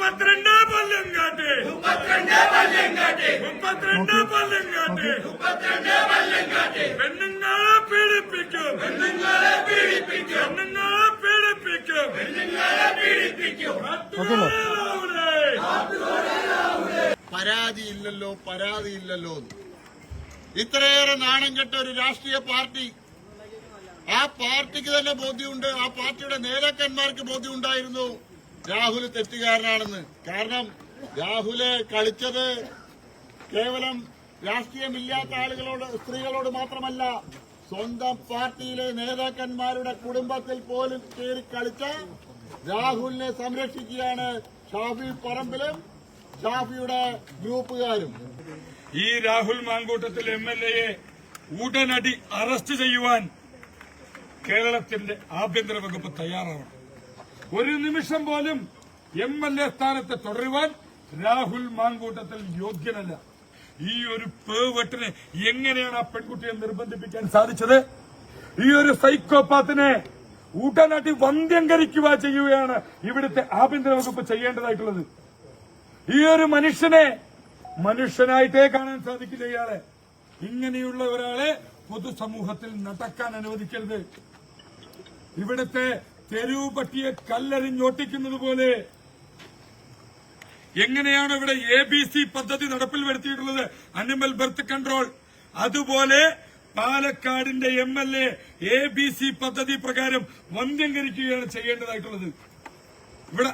മുപ്പത്തിരണ്ട് പല്ലങ്കാട്ട് പെണ്ണുങ്ങളെ പീഡിപ്പിക്കും പെണ്ണുങ്ങളെ പീഡിപ്പിക്കും. പെണ്ണുങ്ങളെ പീഡിപ്പിക്കും. കത്തുകൊള്ളവിടെ. പരാതിയില്ലല്ലോ പരാതിയില്ലല്ലോ എന്ന്. ഇത്രയേറെ നാണം കെട്ട ഒരു രാഷ്ട്രീയ പാർട്ടി. ആ പാർട്ടിക്ക് തന്നെ ബോധ്യമുണ്ട്. ആ പാർട്ടിയുടെ നേതാക്കന്മാർക്ക് ബോധ്യമുണ്ടായിരുന്നു. രാഹുൽ തെറ്റുകാരനാണെന്ന്. കാരണം രാഹുൽ കളിച്ചത് കേവലം രാഷ്ട്രീയമില്ലാത്ത ആളുകളോട് സ്ത്രീകളോട് മാത്രമല്ല സ്വന്തം പാർട്ടിയിലെ നേതാക്കന്മാരുടെ കുടുംബത്തിൽ പോലും കയറി കളിച്ച രാഹുലിനെ സംരക്ഷിക്കുകയാണ് ഷാഫി പറമ്പിലും ഷാഫിയുടെ ഗ്രൂപ്പുകാരും. ഈ രാഹുൽ മാങ്കൂട്ടത്തിൽ എം എൽ എയെ ഉടനടി അറസ്റ്റ് ചെയ്യുവാൻ കേരളത്തിന്റെ ആഭ്യന്തര വകുപ്പ് തയ്യാറാവണം. ഒരു നിമിഷം പോലും എം എൽ എ സ്ഥാനത്ത് തുടരുവാൻ രാഹുൽ മാങ്കൂട്ടത്തിൽ യോഗ്യനല്ല. ഈ ഒരു പേവട്ടിനെ എങ്ങനെയാണ് ആ പെൺകുട്ടിയെ നിർബന്ധിപ്പിക്കാൻ സാധിച്ചത്? ഈ ഒരു സൈക്കോപാത്തിനെ ഊട്ടനാട്ടി വന്ധ്യങ്കരിക്കുക ചെയ്യുകയാണ് ഇവിടുത്തെ ആഭ്യന്തര വകുപ്പ് ചെയ്യേണ്ടതായിട്ടുള്ളത്. ഈ ഒരു മനുഷ്യനെ മനുഷ്യനായിട്ടേ കാണാൻ സാധിക്കില്ല ഇയാളെ. ഇങ്ങനെയുള്ള ഒരാളെ പൊതുസമൂഹത്തിൽ നടക്കാൻ അനുവദിക്കരുത്. ഇവിടുത്തെ തെരുവ് പട്ടിയെ കല്ലെറിഞ്ഞൊട്ടിക്കുന്നത് പോലെ എങ്ങനെയാണ് ഇവിടെ എ ബി സി പദ്ധതി നടപ്പിൽ വരുത്തിയിട്ടുള്ളത്? അനിമൽ ബർത്ത് കൺട്രോൾ അതുപോലെ പാലക്കാടിന്റെ M L A A B C പദ്ധതി പ്രകാരം വന്ധ്യംകരിക്കുകയാണ് ചെയ്യേണ്ടതായിട്ടുള്ളത്. ഇവിടെ